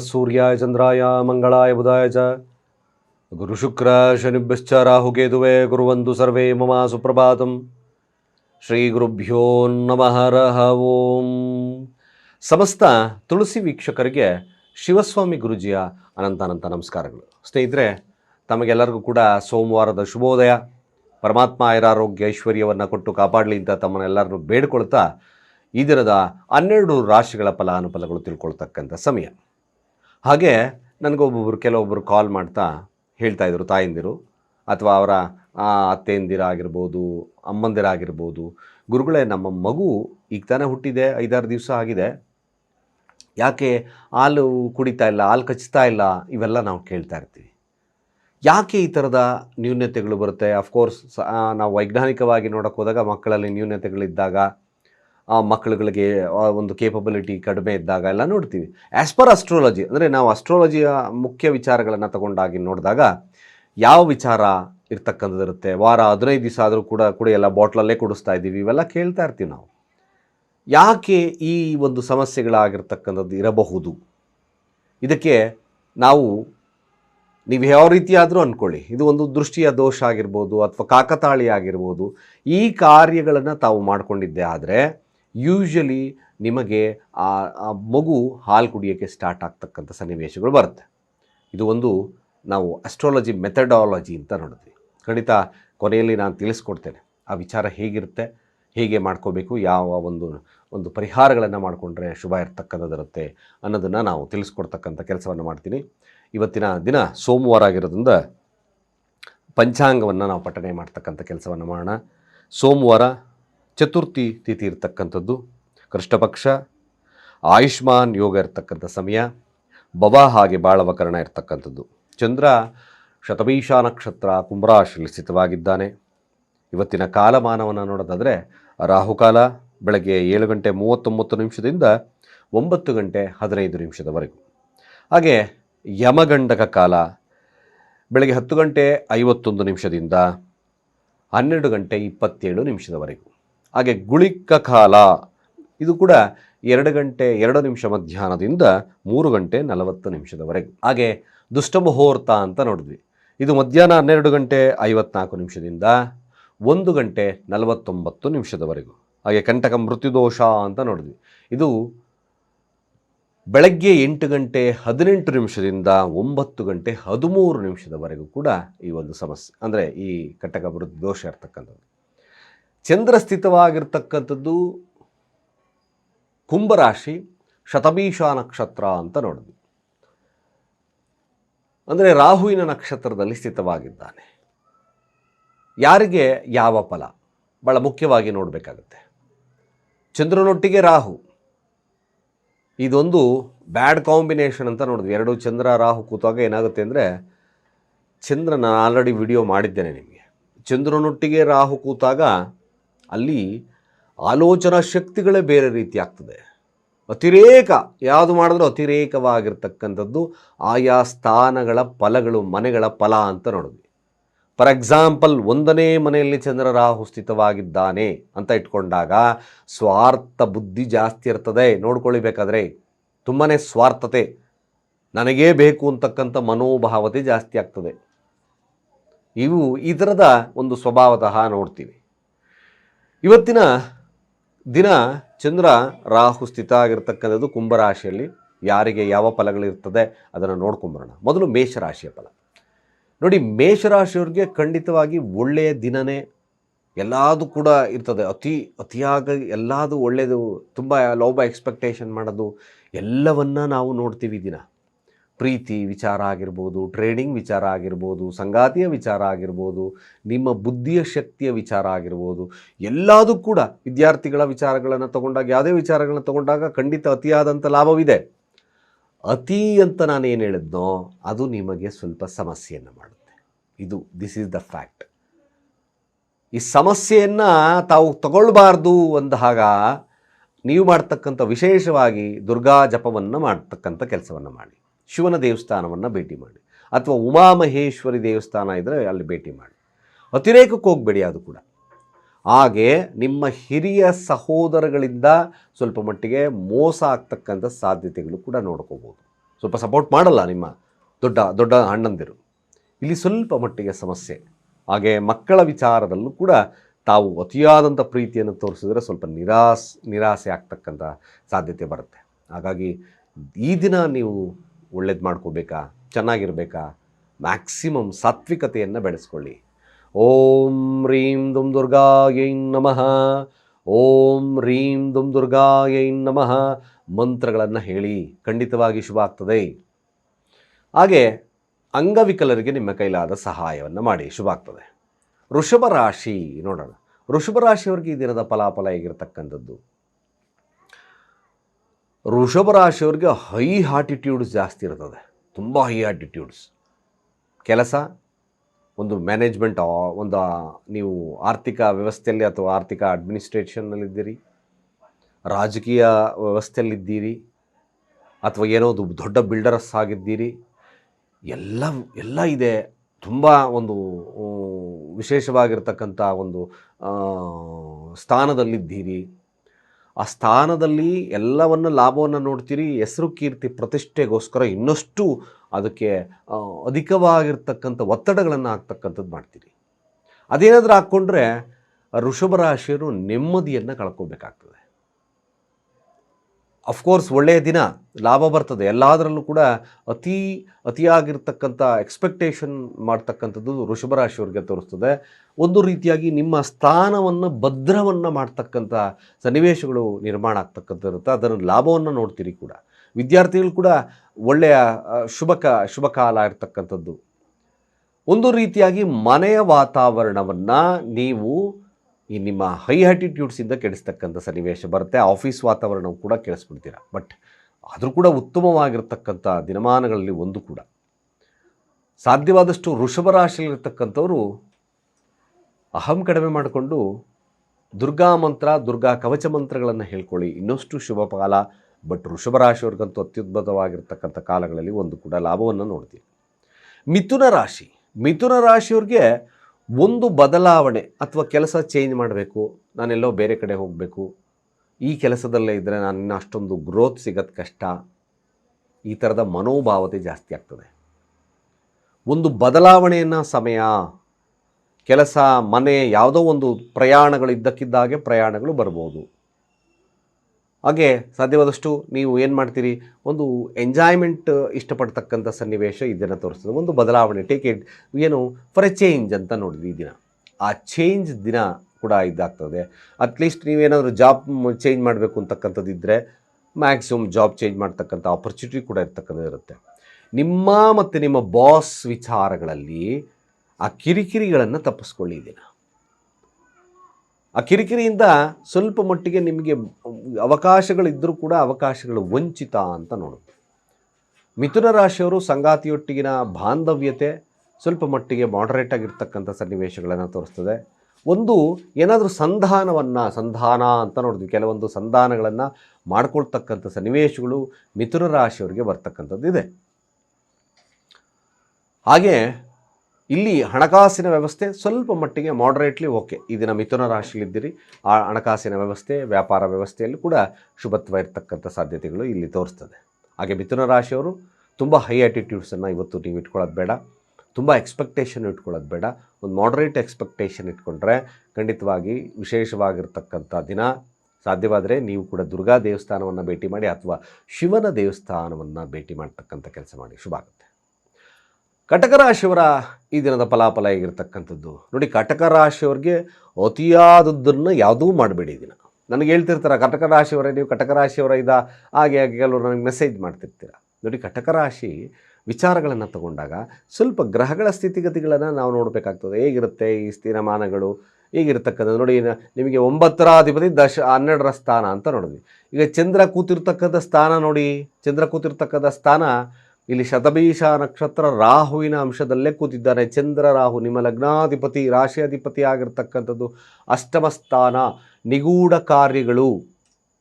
ಸೂರ್ಯಾಯ ಚಂದ್ರಾಯ ಮಂಗಳಾಯ ಬುಧಾಯ ಚ. ಗುರುಶುಕ್ರ ಶನಿಭ್ಯಶ್ಚ ರಾಹುಕೇತುವೆ ಗುರುವಂತು ಸರ್ವೇ ಮಮ ಸುಪ್ರಭಾತಂ. ಶ್ರೀ ಗುರುಭ್ಯೋ ನಮಃ ರಹ ಓಂ. ಸಮಸ್ತ ತುಳಸಿ ವೀಕ್ಷಕರಿಗೆ ಶಿವಸ್ವಾಮಿ ಗುರುಜಿಯ ಅನಂತಾನಂತ ನಮಸ್ಕಾರಗಳು. ಸ್ನೇಹಿತರೆ, ತಮಗೆಲ್ಲರಿಗೂ ಕೂಡ ಸೋಮವಾರದ ಶುಭೋದಯ. ಪರಮಾತ್ಮ ಐರಾರೋಗ್ಯ ಐಶ್ವರ್ಯವನ್ನು ಕೊಟ್ಟು ಕಾಪಾಡಲಿ ಅಂತ ತಮ್ಮನ್ನೆಲ್ಲರನ್ನು ಬೇಡ್ಕೊಳ್ತಾ ಈ ದಿನದ ಹನ್ನೆರಡು ರಾಶಿಗಳ ಫಲಾನುಫಲಗಳು ತಿಳ್ಕೊಳ್ತಕ್ಕಂಥ ಸಮಯ. ಹಾಗೆ ನನಗೊಬ್ಬೊಬ್ಬರು ಕೆಲವೊಬ್ಬರು ಕಾಲ್ ಮಾಡ್ತಾ ಹೇಳ್ತಾ ಇದ್ರು, ತಾಯಂದಿರು. ಅಥವಾ ಅವರ ಅತ್ತೆಯಂದಿರಾಗಿರ್ಬೋದು ಅಮ್ಮಂದಿರಾಗಿರ್ಬೋದು. ಗುರುಗಳೇ, ನಮ್ಮ ಮಗು ಈಗ ತಾನೇ ಹುಟ್ಟಿದೆ, ಐದಾರು ದಿವಸ ಆಗಿದೆ. ಯಾಕೆ ಹಾಲು ಕುಡಿತಾ ಇಲ್ಲ, ಹಾಲು ಕಚ್ತಾ ಇಲ್ಲ, ಇವೆಲ್ಲ ನಾವು ಕೇಳ್ತಾ ಇರ್ತೀವಿ. ಯಾಕೆ ಈ ಥರದ ನ್ಯೂನ್ಯತೆಗಳು ಬರುತ್ತೆ? ಅಫ್ಕೋರ್ಸ್ ನಾವು ವೈಜ್ಞಾನಿಕವಾಗಿ ನೋಡೋಕೆ ಹೋದಾಗ ಮಕ್ಕಳಲ್ಲಿ ನ್ಯೂನ್ಯತೆಗಳಿದ್ದಾಗ ಆ ಮಕ್ಕಳುಗಳಿಗೆ ಒಂದು ಕೇಪಬಿಲಿಟಿ ಕಡಿಮೆ ಇದ್ದಾಗ ಎಲ್ಲ ನೋಡ್ತೀವಿ. ಆ್ಯಸ್ ಪರ್ ಅಸ್ಟ್ರಾಲಜಿ ಅಂದರೆ ನಾವು ಅಸ್ಟ್ರಾಲಜಿಯ ಮುಖ್ಯ ವಿಚಾರಗಳನ್ನು ತಗೊಂಡಾಗಿ ನೋಡಿದಾಗ ಯಾವ ವಿಚಾರ ಇರ್ತಕ್ಕಂಥದ್ದಿರುತ್ತೆ ವಾರ ಹದಿನೈದು ದಿವಸ ಆದರೂ ಕೂಡ ಕುಡಿಯಲ್ಲ ಬಾಟ್ಲಲ್ಲೇ ಕುಡಿಸ್ತಾ ಇದ್ದೀವಿ, ಇವೆಲ್ಲ ಕೇಳ್ತಾ ಇರ್ತೀವಿ ನಾವು. ಯಾಕೆ ಈ ಒಂದು ಸಮಸ್ಯೆಗಳಾಗಿರ್ತಕ್ಕಂಥದ್ದು ಇರಬಹುದು? ಇದಕ್ಕೆ ನಾವು, ನೀವು ಯಾವ ರೀತಿಯಾದರೂ ಅಂದ್ಕೊಳ್ಳಿ ಇದು ಒಂದು ದೃಷ್ಟಿಯ ದೋಷ ಆಗಿರ್ಬೋದು ಅಥವಾ ಕಾಕತಾಳಿ ಆಗಿರ್ಬೋದು. ಈ ಕಾರ್ಯಗಳನ್ನು ತಾವು ಮಾಡಿಕೊಂಡಿದ್ದೆ ಆದರೆ ಯೂಶಲಿ ನಿಮಗೆ ಆ ಮಗು ಹಾಲು ಕುಡಿಯೋಕ್ಕೆ ಸ್ಟಾರ್ಟ್ ಆಗ್ತಕ್ಕಂಥ ಸನ್ನಿವೇಶಗಳು ಬರುತ್ತೆ. ಇದು ಒಂದು ನಾವು ಅಸ್ಟ್ರಾಲಜಿ ಮೆಥಡಾಲಜಿ ಅಂತ ನೋಡಿದ್ವಿ. ಖಂಡಿತ ಕೊನೆಯಲ್ಲಿ ನಾನು ತಿಳಿಸ್ಕೊಡ್ತೇನೆ. ಆ ವಿಚಾರ ಹೇಗಿರುತ್ತೆ, ಹೇಗೆ ಮಾಡ್ಕೋಬೇಕು, ಯಾವ ಒಂದು ಒಂದು ಪರಿಹಾರಗಳನ್ನು ಮಾಡಿಕೊಂಡ್ರೆ ಶುಭ ಇರ್ತಕ್ಕಂಥದ್ದಿರುತ್ತೆ ಅನ್ನೋದನ್ನು ನಾವು ತಿಳಿಸ್ಕೊಡ್ತಕ್ಕಂಥ ಕೆಲಸವನ್ನು ಮಾಡ್ತೀನಿ. ಇವತ್ತಿನ ದಿನ ಸೋಮವಾರ ಆಗಿರೋದ್ರಿಂದ ಪಂಚಾಂಗವನ್ನು ನಾವು ಪಠನೆ ಮಾಡ್ತಕ್ಕಂಥ ಕೆಲಸವನ್ನು ಮಾಡೋಣ. ಸೋಮವಾರ ಚತುರ್ಥಿ ತಿಥಿ ಇರ್ತಕ್ಕಂಥದ್ದು ಕೃಷ್ಣಪಕ್ಷ ಆಯುಷ್ಮಾನ್ ಯೋಗ ಇರ್ತಕ್ಕಂಥ ಸಮಯ ಬವ ಹಾಗೆ ಬಾಳವಕರಣ ಇರ್ತಕ್ಕಂಥದ್ದು. ಚಂದ್ರ ಶತಭೀಷ ನಕ್ಷತ್ರ ಕುಂಭರಾಶಿಯಲ್ಲಿ ಸ್ಥಿತವಾಗಿದ್ದಾನೆ. ಇವತ್ತಿನ ಕಾಲಮಾನವನ್ನು ನೋಡೋದಾದರೆ ರಾಹುಕಾಲ ಬೆಳಗ್ಗೆ ಏಳು ಗಂಟೆ ಮೂವತ್ತೊಂಬತ್ತು ನಿಮಿಷದಿಂದ ಒಂಬತ್ತು ಗಂಟೆ ಹದಿನೈದು ನಿಮಿಷದವರೆಗೂ. ಹಾಗೆ ಯಮಗಂಡಕ ಕಾಲ ಬೆಳಗ್ಗೆ ಹತ್ತು ಗಂಟೆ ಐವತ್ತೊಂದು ನಿಮಿಷದಿಂದ ಹನ್ನೆರಡು ಗಂಟೆ ಇಪ್ಪತ್ತೇಳು ನಿಮಿಷದವರೆಗೂ. ಹಾಗೆ ಗುಳಿಕ ಕಾಲ. ಇದು ಕೂಡ ಎರಡು ಗಂಟೆ ಎರಡು ನಿಮಿಷ ಮಧ್ಯಾಹ್ನದಿಂದ ಮೂರು ಗಂಟೆ ನಲವತ್ತು ನಿಮಿಷದವರೆಗೆ. ಹಾಗೆ ದುಷ್ಟಮುಹೂರ್ತ ಅಂತ ನೋಡಿದ್ವಿ. ಇದು ಮಧ್ಯಾಹ್ನ ಹನ್ನೆರಡು ಗಂಟೆ ಐವತ್ನಾಲ್ಕು ನಿಮಿಷದಿಂದ ಒಂದು ಗಂಟೆ ನಲವತ್ತೊಂಬತ್ತು ನಿಮಿಷದವರೆಗೂ. ಹಾಗೆ ಕಂಟಕ ಮೃತ್ಯುದೋಷ ಅಂತ ನೋಡಿದ್ವಿ. ಇದು ಬೆಳಗ್ಗೆ ಎಂಟು ಗಂಟೆ ಹದಿನೆಂಟು ನಿಮಿಷದಿಂದ ಒಂಬತ್ತು ಗಂಟೆ ಹದಿಮೂರು ನಿಮಿಷದವರೆಗೂ ಕೂಡ ಈ ಒಂದು ಸಮಸ್ಯೆ, ಅಂದರೆ ಈ ಕಂಟಕ ಮೃತ್ಯು ದೋಷ ಇರ್ತಕ್ಕಂಥದ್ದು. ಚಂದ್ರ ಸ್ಥಿತವಾಗಿರ್ತಕ್ಕಂಥದ್ದು ಕುಂಭರಾಶಿ ಶತಭೀಷ ನಕ್ಷತ್ರ ಅಂತ ನೋಡಿದ್ವಿ. ಅಂದರೆ ರಾಹುವಿನ ನಕ್ಷತ್ರದಲ್ಲಿ ಸ್ಥಿತವಾಗಿದ್ದಾನೆ. ಯಾರಿಗೆ? ಯಾವ ಫಲ? ಭಾಳ ಮುಖ್ಯವಾಗಿ ನೋಡಬೇಕಾಗುತ್ತೆ. ಚಂದ್ರನೊಟ್ಟಿಗೆ ರಾಹು. ಇದೊಂದು ಬ್ಯಾಡ್ ಕಾಂಬಿನೇಷನ್ ಅಂತ ನೋಡಿದ್ವಿ. ಎರಡು ಚಂದ್ರ, ರಾಹು ಕೂತಾಗ ಏನಾಗುತ್ತೆ ಅಂದರೆ ಚಂದ್ರ ನಾನು ಆಲ್ರೆಡಿ ವಿಡಿಯೋ ಮಾಡಿದ್ದೇನೆ ನಿಮಗೆ. ಚಂದ್ರನೊಟ್ಟಿಗೆ ರಾಹು ಕೂತಾಗ ಅಲ್ಲಿ ಆಲೋಚನಾ ಶಕ್ತಿಗಳೇ ಬೇರೆ ರೀತಿ ಆಗ್ತದೆ. ಅತಿರೇಕ, ಯಾವುದು ಮಾಡಿದ್ರೂ ಅತಿರೇಕವಾಗಿರ್ತಕ್ಕಂಥದ್ದು ಆಯಾ ಸ್ಥಾನಗಳ ಫಲಗಳು, ಮನೆಗಳ ಫಲ ಅಂತ ನೋಡಿದ್ವಿ. ಫಾರ್ ಎಕ್ಸಾಂಪಲ್ ಒಂದನೇ ಮನೆಯಲ್ಲಿ ಚಂದ್ರ ರಾಹು ಸ್ಥಿತವಾಗಿದ್ದಾನೆ ಅಂತ ಇಟ್ಕೊಂಡಾಗ ಸ್ವಾರ್ಥ ಬುದ್ಧಿ ಜಾಸ್ತಿ ಇರ್ತದೆ. ನೋಡ್ಕೊಳ್ಬೇಕಾದ್ರೆ ತುಂಬಾ ಸ್ವಾರ್ಥತೆ, ನನಗೇ ಬೇಕು ಅಂತಕ್ಕಂಥ ಮನೋಭಾವತೆ ಜಾಸ್ತಿ ಆಗ್ತದೆ. ಇವು ಈ ಥರದ ಒಂದು ಸ್ವಭಾವತಃ ನೋಡ್ತೀವಿ. ಇವತ್ತಿನ ದಿನ ಚಂದ್ರ ರಾಹು ಸ್ಥಿತ ಆಗಿರ್ತಕ್ಕಂಥದ್ದು ಕುಂಭರಾಶಿಯಲ್ಲಿ ಯಾರಿಗೆ ಯಾವ ಫಲಗಳಿರ್ತದೆ ಅದನ್ನು ನೋಡ್ಕೊಂಬರೋಣ. ಮೊದಲು ಮೇಷರಾಶಿಯ ಫಲ. ನೋಡಿ ಮೇಷರಾಶಿಯವ್ರಿಗೆ ಖಂಡಿತವಾಗಿ ಒಳ್ಳೆಯ ದಿನನೇ ಎಲ್ಲದೂ ಕೂಡ ಇರ್ತದೆ. ಅತಿ, ಅತಿಯಾಗಿ ಎಲ್ಲದೂ ಒಳ್ಳೆಯದು ತುಂಬ ಲೋಭ ಎಕ್ಸ್ಪೆಕ್ಟೇಷನ್ ಮಾಡೋದು ಎಲ್ಲವನ್ನು ನಾವು ನೋಡ್ತೀವಿ ದಿನ. ಪ್ರೀತಿ ವಿಚಾರ ಆಗಿರ್ಬೋದು ಟ್ರೇಡಿಂಗ್ ವಿಚಾರ ಆಗಿರ್ಬೋದು, ಸಂಗಾತಿಯ ವಿಚಾರ ಆಗಿರ್ಬೋದು, ನಿಮ್ಮ ಬುದ್ಧಿಯ ಶಕ್ತಿಯ ವಿಚಾರ ಆಗಿರ್ಬೋದು, ಎಲ್ಲದೂ ಕೂಡ ವಿದ್ಯಾರ್ಥಿಗಳ ವಿಚಾರಗಳನ್ನು ತಗೊಂಡಾಗ, ಯಾವುದೇ ವಿಚಾರಗಳನ್ನು ತಗೊಂಡಾಗ ಖಂಡಿತ ಅತಿಯಾದಂಥ ಲಾಭವಿದೆ. ಅತಿ ಅಂತ ನಾನು ಏನು ಹೇಳಿದ್ನೋ, ಅದು ನಿಮಗೆ ಸ್ವಲ್ಪ ಸಮಸ್ಯೆಯನ್ನು ಮಾಡುತ್ತೆ. ಇದು ದಿಸ್ ಈಸ್ ದ ಫ್ಯಾಕ್ಟ್ ಈ ಸಮಸ್ಯೆಯನ್ನು ತಾವು ತಗೊಳ್ಬಾರ್ದು ಅಂದಾಗ ನೀವು ಮಾಡ್ತಕ್ಕಂಥ ವಿಶೇಷವಾಗಿ ದುರ್ಗಾ ಜಪವನ್ನು ಮಾಡ್ತಕ್ಕಂಥ ಕೆಲಸವನ್ನು ಮಾಡಿ. ಶಿವನ ದೇವಸ್ಥಾನವನ್ನು ಭೇಟಿ ಮಾಡಿ. ಅಥವಾ ಉಮಾಮಹೇಶ್ವರಿ ದೇವಸ್ಥಾನ ಇದ್ದರೆ ಅಲ್ಲಿ ಭೇಟಿ ಮಾಡಿ. ಅತಿರೇಕಕ್ಕೆ ಹೋಗಬೇಡಿ ಅದು ಕೂಡ. ಹಾಗೆ ನಿಮ್ಮ ಹಿರಿಯ ಸಹೋದರಗಳಿಂದ ಸ್ವಲ್ಪ ಮಟ್ಟಿಗೆ ಮೋಸ ಆಗ್ತಕ್ಕಂಥ ಸಾಧ್ಯತೆಗಳು ಕೂಡ ನೋಡ್ಕೋಬೋದು. ಸ್ವಲ್ಪ ಸಪೋರ್ಟ್ ಮಾಡಲ್ಲ ನಿಮ್ಮ ದೊಡ್ಡ ದೊಡ್ಡ ಅಣ್ಣಂದಿರು. ಇಲ್ಲಿ ಸ್ವಲ್ಪ ಮಟ್ಟಿಗೆ ಸಮಸ್ಯೆ. ಹಾಗೆ ಮಕ್ಕಳ ವಿಚಾರದಲ್ಲೂ ಕೂಡ ತಾವು ಅತಿಯಾದಂಥ ಪ್ರೀತಿಯನ್ನು ತೋರಿಸಿದ್ರೆ ಸ್ವಲ್ಪ ನಿರಾಸ್, ನಿರಾಸೆ ಆಗ್ತಕ್ಕಂಥ ಸಾಧ್ಯತೆ ಬರುತ್ತೆ. ಹಾಗಾಗಿ ಈ ದಿನ ನೀವು ಒಳ್ಳೇದು ಮಾಡ್ಕೋಬೇಕಾ? ಚೆನ್ನಾಗಿರಬೇಕಾ? ಮ್ಯಾಕ್ಸಿಮಮ್ ಸಾತ್ವಿಕತೆಯನ್ನು ಬೆಳೆಸ್ಕೊಳ್ಳಿ. ಓಂ ರೀಂ ದುಂ ದುರ್ಗಾಯೈ ನಮಃ. ಓಂ ರೀಂ ದುಂ ದುರ್ಗಾಯೈ ನಮಃ. ಮಂತ್ರಗಳನ್ನು ಹೇಳಿ ಖಂಡಿತವಾಗಿ ಶುಭ ಆಗ್ತದೆ. ಹಾಗೆ ಅಂಗವಿಕಲರಿಗೆ ನಿಮ್ಮ ಕೈಲಾದ ಸಹಾಯವನ್ನು ಮಾಡಿ ಶುಭ ಆಗ್ತದೆ. ವೃಷಭ ರಾಶಿ ನೋಡೋಣ. ವೃಷಭ ರಾಶಿಯವರಿಗೆ ಈ ದಿನದ ಫಲಾಫಲ ಹೇಗಿರ್ತಕ್ಕಂಥದ್ದು? ವೃಷಭ ರಾಶಿಯವ್ರಿಗೆ ಹೈ ಆಟಿಟ್ಯೂಡ್ಸ್ ಜಾಸ್ತಿ ಇರ್ತದೆ. ತುಂಬ ಹೈ ಆಟಿಟ್ಯೂಡ್ಸ್ ಕೆಲಸ, ಒಂದು ಮ್ಯಾನೇಜ್ಮೆಂಟ್ ಒಂದು ನೀವು ಆರ್ಥಿಕ ವ್ಯವಸ್ಥೆಯಲ್ಲಿ ಅಥವಾ ಆರ್ಥಿಕ ಅಡ್ಮಿನಿಸ್ಟ್ರೇಷನ್ನಲ್ಲಿದ್ದೀರಿ ರಾಜಕೀಯ ವ್ಯವಸ್ಥೆಯಲ್ಲಿದ್ದೀರಿ, ಅಥವಾ ಏನೋ ದೊಡ್ಡ ಬಿಲ್ಡರ್ಸ್ ಆಗಿದ್ದೀರಿ, ಎಲ್ಲ ಎಲ್ಲ ಇದೆ. ತುಂಬ ಒಂದು ವಿಶೇಷವಾಗಿರ್ತಕ್ಕಂಥ ಒಂದು ಸ್ಥಾನದಲ್ಲಿದ್ದೀರಿ. ಆ ಸ್ಥಾನದಲ್ಲಿ ಎಲ್ಲವನ್ನು ಲಾಭವನ್ನು ನೋಡ್ತೀರಿ, ಹೆಸರು ಕೀರ್ತಿ ಪ್ರತಿಷ್ಠೆಗೋಸ್ಕರ ಇನ್ನಷ್ಟು ಅದಕ್ಕೆ ಅಧಿಕವಾಗಿರ್ತಕ್ಕಂಥ ಒತ್ತಡಗಳನ್ನು ಹಾಕ್ತಕ್ಕಂಥದ್ದು ಮಾಡ್ತೀರಿ. ಅದೇನಾದರೂ ಹಾಕ್ಕೊಂಡ್ರೆ ಋಷಭ ರಾಶಿಯರು ನೆಮ್ಮದಿಯನ್ನು ಕಳ್ಕೊಬೇಕಾಗ್ತದೆ. ಅಫ್ಕೋರ್ಸ್ ಒಳ್ಳೆಯ ದಿನ ಲಾಭ ಬರ್ತದೆ. ಎಲ್ಲದರಲ್ಲೂ ಕೂಡ ಅತಿ, ಅತಿಯಾಗಿರ್ತಕ್ಕಂಥ ಎಕ್ಸ್ಪೆಕ್ಟೇಷನ್ ಮಾಡ್ತಕ್ಕಂಥದ್ದು ವೃಷಭ ರಾಶಿಯವ್ರಿಗೆ ತೋರಿಸ್ತದೆ. ಒಂದು ರೀತಿಯಾಗಿ ನಿಮ್ಮ ಸ್ಥಾನವನ್ನು ಭದ್ರವನ್ನು ಮಾಡ್ತಕ್ಕಂಥ ಸನ್ನಿವೇಶಗಳು ನಿರ್ಮಾಣ ಆಗ್ತಕ್ಕಂಥ ಇರುತ್ತೆ. ಅದರ ಲಾಭವನ್ನು ನೋಡ್ತೀರಿ ಕೂಡ. ವಿದ್ಯಾರ್ಥಿಗಳು ಕೂಡ ಒಳ್ಳೆಯ ಶುಭಕ ಶುಭ ಕ ಶುಭ ಕಾಲ ಇರ್ತಕ್ಕಂಥದ್ದು. ಒಂದು ರೀತಿಯಾಗಿ ಮನೆಯ ವಾತಾವರಣವನ್ನು ನೀವು ಈ ನಿಮ್ಮ ಹೈ ಆಟಿಟ್ಯೂಡ್ಸಿಂದ ಕೆಡಿಸ್ತಕ್ಕಂಥ ಸನ್ನಿವೇಶ ಬರುತ್ತೆ. ಆಫೀಸ್ ವಾತಾವರಣವು ಕೂಡ ಕೆಡಿಸ್ಬಿಡ್ತೀರ. ಬಟ್ ಆದರೂ ಕೂಡ ಉತ್ತಮವಾಗಿರ್ತಕ್ಕಂಥ ದಿನಮಾನಗಳಲ್ಲಿ ಒಂದು ಕೂಡ. ಸಾಧ್ಯವಾದಷ್ಟು ವೃಷಭ ರಾಶಿಯಲ್ಲಿರ್ತಕ್ಕಂಥವರು ಅಹಂ ಕಡಿಮೆ ಮಾಡಿಕೊಂಡು ದುರ್ಗಾ ಮಂತ್ರ, ದುರ್ಗಾ ಕವಚ ಮಂತ್ರಗಳನ್ನು ಹೇಳ್ಕೊಳ್ಳಿ. ಇನ್ನಷ್ಟು ಶುಭ ಕಾಲ ಬಟ್ ವೃಷಭ ರಾಶಿಯವ್ರಿಗಂತೂ ಅತ್ಯುದ್ಭುತವಾಗಿರ್ತಕ್ಕಂಥ ಕಾಲಗಳಲ್ಲಿ ಒಂದು ಕೂಡ ಲಾಭವನ್ನು ನೋಡ್ತೀವಿ ಮಿಥುನ ರಾಶಿ. ಮಿಥುನ ರಾಶಿಯವ್ರಿಗೆ ಒಂದು ಬದಲಾವಣೆ ಅಥವಾ ಕೆಲಸ ಚೇಂಜ್ ಮಾಡಬೇಕು, ನಾನೆಲ್ಲೋ ಬೇರೆ ಕಡೆ ಹೋಗಬೇಕು, ಈ ಕೆಲಸದಲ್ಲೇ ಇದ್ದರೆ ನಾನು ಅಷ್ಟೊಂದು ಗ್ರೋತ್ ಸಿಗೋದು ಕಷ್ಟ, ಈ ಥರದ ಮನೋಭಾವತೆ ಜಾಸ್ತಿ ಆಗ್ತದೆ. ಒಂದು ಬದಲಾವಣೆಯನ್ನು ಸಮಯ, ಕೆಲಸ, ಮನೆ ಯಾವುದೋ ಒಂದು ಪ್ರಯಾಣಗಳು ಇದ್ದಕ್ಕಿದ್ದಾಗೆ ಪ್ರಯಾಣಗಳು ಬರ್ಬೋದು. ಹಾಗೆ ಸಾಧ್ಯವಾದಷ್ಟು ನೀವು ಏನು ಮಾಡ್ತೀರಿ? ಒಂದು ಎಂಜಾಯ್ಮೆಂಟ್ ಇಷ್ಟಪಡ್ತಕ್ಕಂಥ ಸನ್ನಿವೇಶ ಇದನ್ನು ತೋರಿಸ್ತದೆ. ಒಂದು ಬದಲಾವಣೆ ಟೇಕ್ ಇಟ್ ಏನು ಫಾರ್ ಎ ಚೇಂಜ್ ಅಂತ ನೋಡಿದ್ವಿ ಈ ದಿನ. ಆ ಚೇಂಜ್ ದಿನ ಕೂಡ ಇದಾಗ್ತದೆ. ಅಟ್ಲೀಸ್ಟ್ ನೀವೇನಾದರೂ ಜಾಬ್ ಚೇಂಜ್ ಮಾಡಬೇಕು ಅಂತಕ್ಕಂಥದ್ದು ಇದ್ದರೆ ಮ್ಯಾಕ್ಸಿಮಮ್ ಜಾಬ್ ಚೇಂಜ್ ಮಾಡ್ತಕ್ಕಂಥ ಆಪರ್ಚುನಿಟಿ ಕೂಡ ಇರ್ತಕ್ಕಂಥದ್ದು ಇರುತ್ತೆ. ನಿಮ್ಮ ಮತ್ತು ನಿಮ್ಮ ಬಾಸ್ ವಿಚಾರಗಳಲ್ಲಿ ಆ ಕಿರಿಕಿರಿಗಳನ್ನು ತಪ್ಪಿಸ್ಕೊಳ್ಳಿ ಈ ದಿನ. ಆ ಕಿರಿಕಿರಿಯಿಂದ ಸ್ವಲ್ಪ ಮಟ್ಟಿಗೆ ನಿಮಗೆ ಅವಕಾಶಗಳಿದ್ದರೂ ಕೂಡ ಅವಕಾಶಗಳು ವಂಚಿತ ಅಂತ ನೋಡೋದು ಮಿಥುನ ರಾಶಿಯವರು ಸಂಗಾತಿಯೊಟ್ಟಿಗಿನ ಬಾಂಧವ್ಯತೆ ಸ್ವಲ್ಪ ಮಟ್ಟಿಗೆ ಮಾಡರೇಟ್ ಆಗಿರ್ತಕ್ಕಂಥ ಸನ್ನಿವೇಶಗಳನ್ನು ತೋರಿಸ್ತದೆ. ಒಂದು ಏನಾದರೂ ಸಂಧಾನವನ್ನು, ಸಂಧಾನ ಅಂತ ನೋಡಿದ್ವಿ ಕೆಲವೊಂದು ಸಂಧಾನಗಳನ್ನು ಮಾಡ್ಕೊಳ್ತಕ್ಕಂಥ ಸನ್ನಿವೇಶಗಳು ಮಿಥುನ ರಾಶಿಯವರಿಗೆ ಬರ್ತಕ್ಕಂಥದ್ದು ಇದೆ ಹಾಗೆ ಇಲ್ಲಿ ಹಣಕಾಸಿನ ವ್ಯವಸ್ಥೆ ಸ್ವಲ್ಪ ಮಟ್ಟಿಗೆ ಮಾಡರೇಟ್ಲಿ ಓಕೆ ಈ ದಿನ ಮಿಥುನ ರಾಶಿಯಲ್ಲಿದ್ದೀರಿ. ಆ ಹಣಕಾಸಿನ ವ್ಯವಸ್ಥೆ, ವ್ಯಾಪಾರ ವ್ಯವಸ್ಥೆಯಲ್ಲಿ ಕೂಡ ಶುಭತ್ವ ಇರತಕ್ಕಂಥ ಸಾಧ್ಯತೆಗಳು ಇಲ್ಲಿ ತೋರಿಸ್ತದೆ. ಹಾಗೆ ಮಿಥುನ ರಾಶಿಯವರು ತುಂಬ ಹೈ ಆ್ಯಟಿಟ್ಯೂಡ್ಸನ್ನು ಇವತ್ತು ನೀವು ಇಟ್ಕೊಳ್ಳೋದು ಬೇಡ. ತುಂಬ ಎಕ್ಸ್ಪೆಕ್ಟೇಷನ್ ಇಟ್ಕೊಳ್ಳೋದು ಬೇಡ. ಒಂದು ಮಾಡರೇಟ್ ಎಕ್ಸ್ಪೆಕ್ಟೇಷನ್ ಇಟ್ಕೊಂಡ್ರೆ ಖಂಡಿತವಾಗಿ ವಿಶೇಷವಾಗಿರ್ತಕ್ಕಂಥ ದಿನ ಸಾಧ್ಯವಾದರೆ ನೀವು ಕೂಡ ದುರ್ಗಾ ದೇವಸ್ಥಾನವನ್ನು ಭೇಟಿ ಮಾಡಿ ಅಥವಾ ಶಿವನ ದೇವಸ್ಥಾನವನ್ನು ಭೇಟಿ ಮಾಡ್ತಕ್ಕಂಥ ಕೆಲಸ ಮಾಡಿ. ಶುಭ ಆಗುತ್ತೆ. ಕಟಕ ರಾಶಿಯವರ ಈ ದಿನದ ಫಲಾಫಲ ಹೇಗಿರ್ತಕ್ಕಂಥದ್ದು? ನೋಡಿ ಕಟಕ ರಾಶಿಯವ್ರಿಗೆ ಅತಿಯಾದದ್ದನ್ನು ಯಾವುದೂ ಮಾಡಬೇಡಿ ದಿನ. ನನಗೆ ಹೇಳ್ತಿರ್ತಾರೆ ಕಟಕ ರಾಶಿಯವರೇ ನೀವು ಕಟಕ ರಾಶಿಯವರ ಇದ ಹಾಗೆ ಹಾಗೆ ಕೆಲವರು ನನಗೆ ಮೆಸೇಜ್ ಮಾಡ್ತಿರ್ತೀರ. ನೋಡಿ ಕಟಕ ರಾಶಿ ವಿಚಾರಗಳನ್ನು ತಗೊಂಡಾಗ ಸ್ವಲ್ಪ ಗ್ರಹಗಳ ಸ್ಥಿತಿಗತಿಗಳನ್ನು ನಾವು ನೋಡಬೇಕಾಗ್ತದೆ. ಹೇಗಿರುತ್ತೆ ಈ ಸ್ಥಿರಮಾನಗಳು? ಈಗಿರ್ತಕ್ಕಂಥ ನೋಡಿ ನಿಮಗೆ ಒಂಬತ್ತರ ಅಧಿಪತಿ ದಶ, ಹನ್ನೆರಡರ ಸ್ಥಾನ ಅಂತ ನೋಡಿದ್ವಿ. ಈಗ ಚಂದ್ರ ಕೂತಿರ್ತಕ್ಕಂಥ ಸ್ಥಾನ ನೋಡಿ, ಚಂದ್ರ ಕೂತಿರ್ತಕ್ಕಂಥ ಸ್ಥಾನ ಇಲ್ಲಿ ಶತಭೀಷ ನಕ್ಷತ್ರ ರಾಹುವಿನ ಅಂಶದಲ್ಲೇ ಕೂತಿದ್ದಾರೆ. ಚಂದ್ರ ರಾಹು ನಿಮ್ಮ ಲಗ್ನಾಧಿಪತಿ, ರಾಶಿಯಾಧಿಪತಿ ಆಗಿರ್ತಕ್ಕಂಥದ್ದು ಅಷ್ಟಮ ಸ್ಥಾನ, ನಿಗೂಢ ಕಾರ್ಯಗಳು